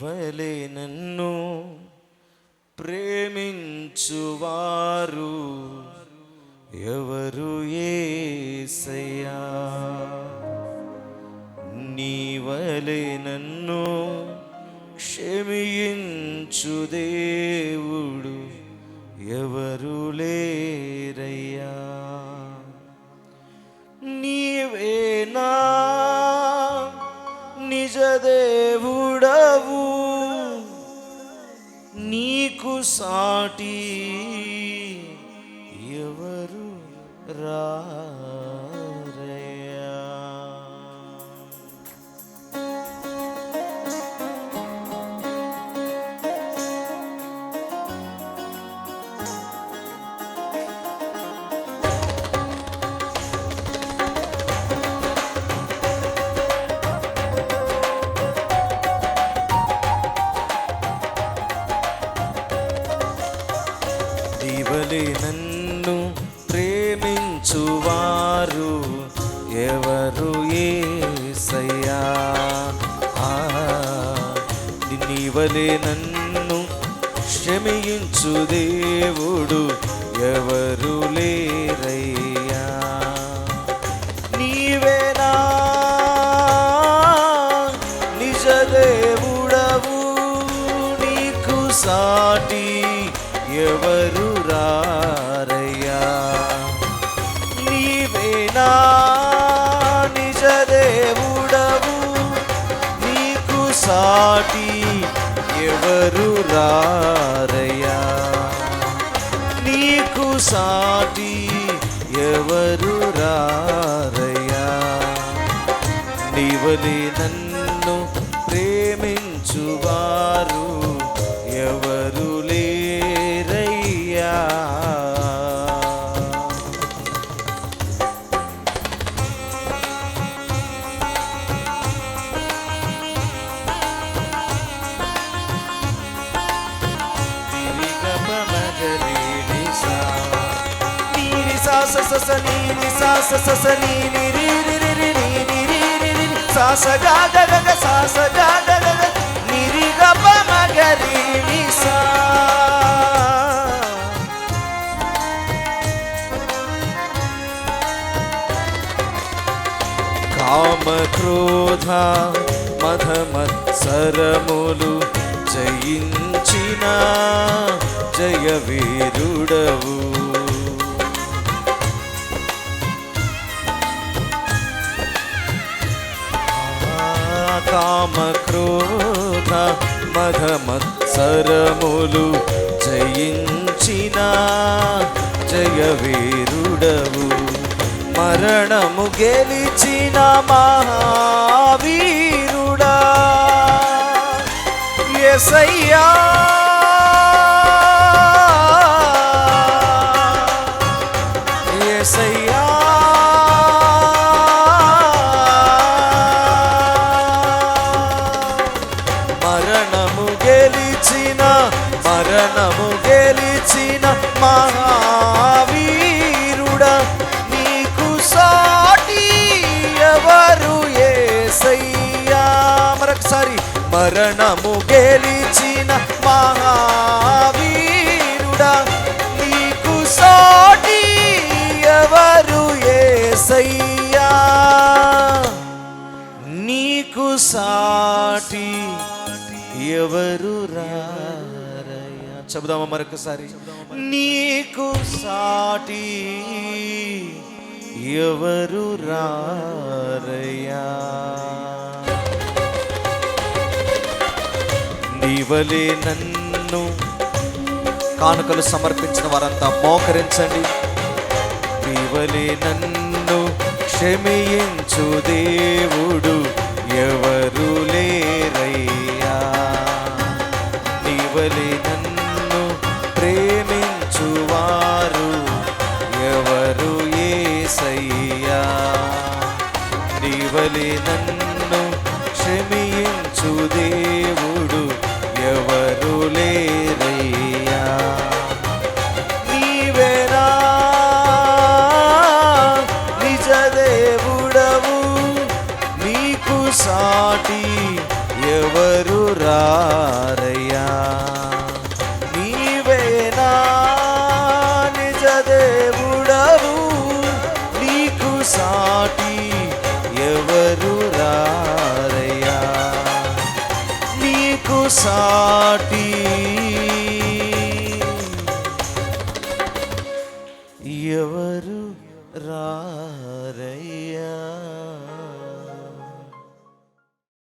నీవలే నన్ను ప్రేమించువారు ఎవరు ఏసయ్యా? నీవలే నన్ను క్షమించు దేవుడు ఎవరు లే సాటి ఎవరు రా దివలే నన్ను ప్రేమించువారు? ఎవరు ఏసయ్యా? ఆ, నీవలే నన్ను క్షమించు దేవుడు ఎవరు లేరయ్యా? నీవేనా నిజ దేవుడవు నీకు సాటి ఎవరు రారయ్యా? నీవేనా నిజదేవుడవు నీకు సాటి ఎవరు రారయ్యా? నీకు సాటి ఎవరు రారయ్యా? నీవలే నన్ను నీరి సా స ససని స సా స స స నీరి రి రి రి రి రి రి రి రి రి రి సా స గ గ గ గ గ గ గ గ గ ప మ గ రి ని సా కామ క్రోధ మధ మత్సరములు జయించిన జయ వీరుడవు కామక్రోధ మధమత్సరములు జయించిన జయవీరుడవు. మరణము గెలిచిన మహావీరుడా. ఎసయ్యా మరణము గెలిచిన మహావీరుడ నీకు సాటి ఎవరు? ఏసయ్యా. మరొకసారి మరణము గెలిచిన మహావీరుడ నీకు సాటి ఎవరు? ఏసయ్యా. నీకు సాటి ఎవరు రా చెబుదామా మరొకసారి? నీకు సాటి ఎవరు రారయ్యా? నీవలే నన్ను కానుకలు సమర్పించిన వారంతా మోకరించండి. నీవలే నన్ను క్షమించు దేవుడు. వలె నన్ను క్షమించు దేవుడు ఎవరు లేరయ్యా. నీవేనా నిజ దేవుడవు నీకు సాటి ఎవరు రారయ్యా. నీకు